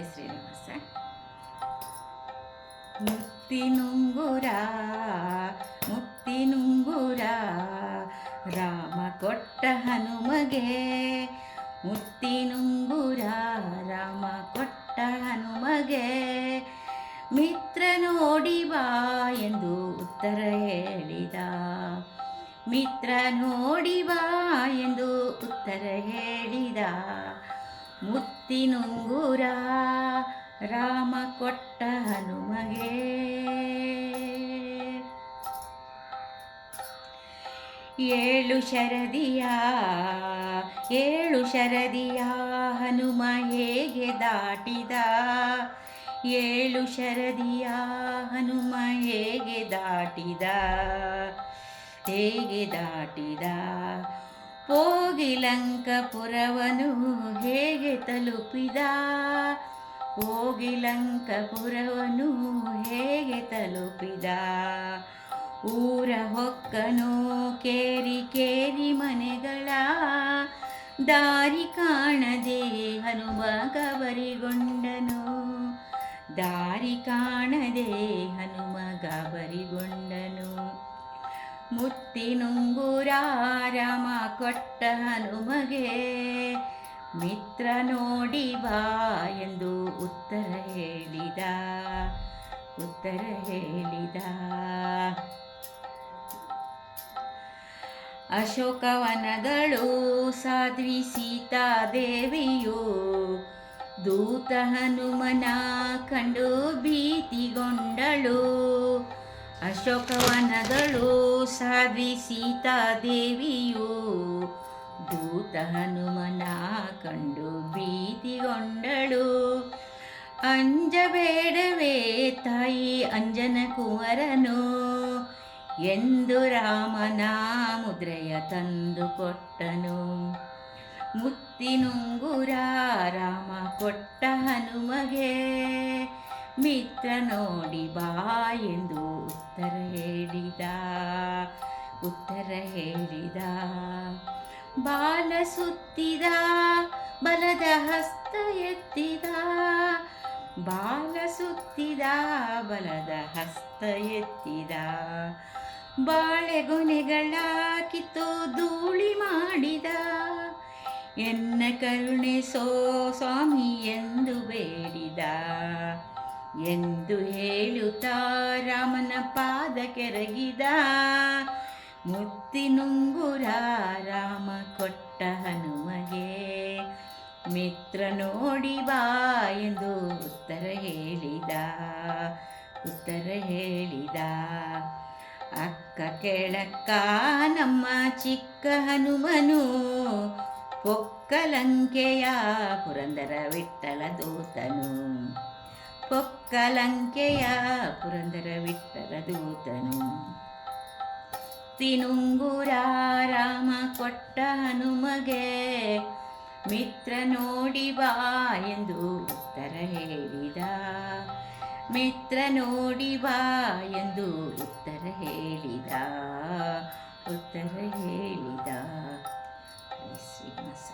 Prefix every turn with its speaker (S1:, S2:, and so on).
S1: ಜಯ ಶ್ರೀನಿವಾಸ ಮುತ್ತಿ ನುಂಗುರ, ರಾಮ ಕೊಟ್ಟ ಹನುಮಗೆ. ಮುತ್ತಿನುಂಗುರ ರಾಮ ಕೊಟ್ಟ ಹನುಮಗೆ. ಮಿತ್ರ ನೋಡಿ ಬಾ ಎಂದು ಉತ್ತರ ಹೇಳಿದ. ಮಿತ್ರ ನೋಡಿ ಬಾ ಎಂದು ಉತ್ತರ ಹೇಳಿದ. ಮುತ್ತಿನುಂಗುರ ರಾಮ ಕೊಟ್ಟ ಹನುಮಗೆ. ಏಳು ಶರದಿಯ ಏಳು ಶರದಿಯ ಹನುಮ ಹೇಗೆ ದಾಟಿದ? ಏಳು ಶರದಿಯ ಹನುಮ ಹೇಗೆ ದಾಟಿದ? ಹೇಗೆ ದಾಟಿದ? ಹೋಗಿಲಂಕಪುರವನು ಹೇಗೆ ತಲುಪಿದ? ಹೋಗಿಲಂಕಪುರವನು ಹೇಗೆ ತಲುಪಿದ? ಊರ ಹೊಕ್ಕನು ಕೇರಿ ಕೇರಿ ಮನೆಗಳ, ದಾರಿ ಕಾಣದೆ ಹನುಮ ಗಬರಿಗೊಂಡನು. ದಾರಿ ಕಾಣದೆ ಹನುಮ ಗಬರಿಗೊಂಡನು. ಮುತ್ತಿನುಂಗುರ ರಾಮ ಕೊಟ್ಟ ಹನುಮಗೆ ಮಿತ್ರ ನೋಡಿ ಬಾ ಎಂದು ಉತ್ತರ ಹೇಳಿದ ಉತ್ತರ ಹೇಳಿದ. ಅಶೋಕವನಗಳು ಸಾಧ್ವಿ ಸೀತಾದೇವಿಯು ದೂತ ಹನುಮನ ಕಂಡು ಭೀತಿಗೊಂಡಳು. ಅಶೋಕವನಗಳು ಸಾಧ್ವಿ ಸೀತಾದೇವಿಯು ದೂತ ಹನುಮನ ಕಂಡು ಭೀತಿಗೊಂಡಳು. ಅಂಜಬೇಡವೇ ತಾಯಿ ಅಂಜನ ಕುವರನು ಎಂದು ರಾಮನ ಮುದ್ರೆಯ ತಂದು ಕೊಟ್ಟನು. ಮುತ್ತಿನುಂಗುರ ರಾಮ ಕೊಟ್ಟ ಹನುಮಗೆ ಮಿತ್ರ ನೋಡಿ ಬಾ ಎಂದು ಉತ್ತರ ಹೇಳಿದ. ಉತ್ತರ ಹೇಳಿದ. ಬಾಲ ಸುತ್ತಿದ, ಬಲದ ಹಸ್ತ ಎತ್ತಿದ. ಬಾಲ ಸುತ್ತಿದ, ಬಲದ ಹಸ್ತ ಎತ್ತಿದ. ಬಾಳೆಗೊನೆಗಳ ಕಿತ್ತು ಧೂಳಿ ಮಾಡಿದ. ಎನ್ನ ಕರುಣೆ ಸೋ ಸ್ವಾಮಿ ಎಂದು ಬೇಡಿದ. ಎಂದು ಹೇಳುತ್ತಾ ರಾಮನ ಪಾದ ಕೆರಗಿದ ಮುತ್ತಿನುಂಗುರ ರಾಮ ಕೊಟ್ಟ ಹನುಮಗೆ. ಮಿತ್ರ ನೋಡಿ ಬಾ ಎಂದು ಉತ್ತರ ಹೇಳಿದ ಉತ್ತರ ಹೇಳಿದ. ಅಕ್ಕ ಕೆಳಕ್ಕ, ನಮ್ಮ ಚಿಕ್ಕ ಹನುಮನು ಪೊಕ್ಕಲಂಕೆಯ ಪುರಂದರ ವಿಠಲ ದೂತನು. ಪೊಕ್ಕಲಂಕೆಯ ಪುರಂದರ ವಿಠಲ ದೂತನು. ತಿನುಂಗುರ ರಾಮ ಕೊಟ್ಟ ಹನುಮಗೆ, ಮಿತ್ರ ನೋಡಿ ಬಾ ಎಂದು ಉತ್ತರ ಹೇಳಿದ. ಮಿತ್ರ ನೋಡಿ ಬಾ ಎಂದು ಉತ್ತರ ಹೇಳಿದ. ಉತ್ತರ ಹೇಳಿದ. ಶ್ರೀನಿವಾಸ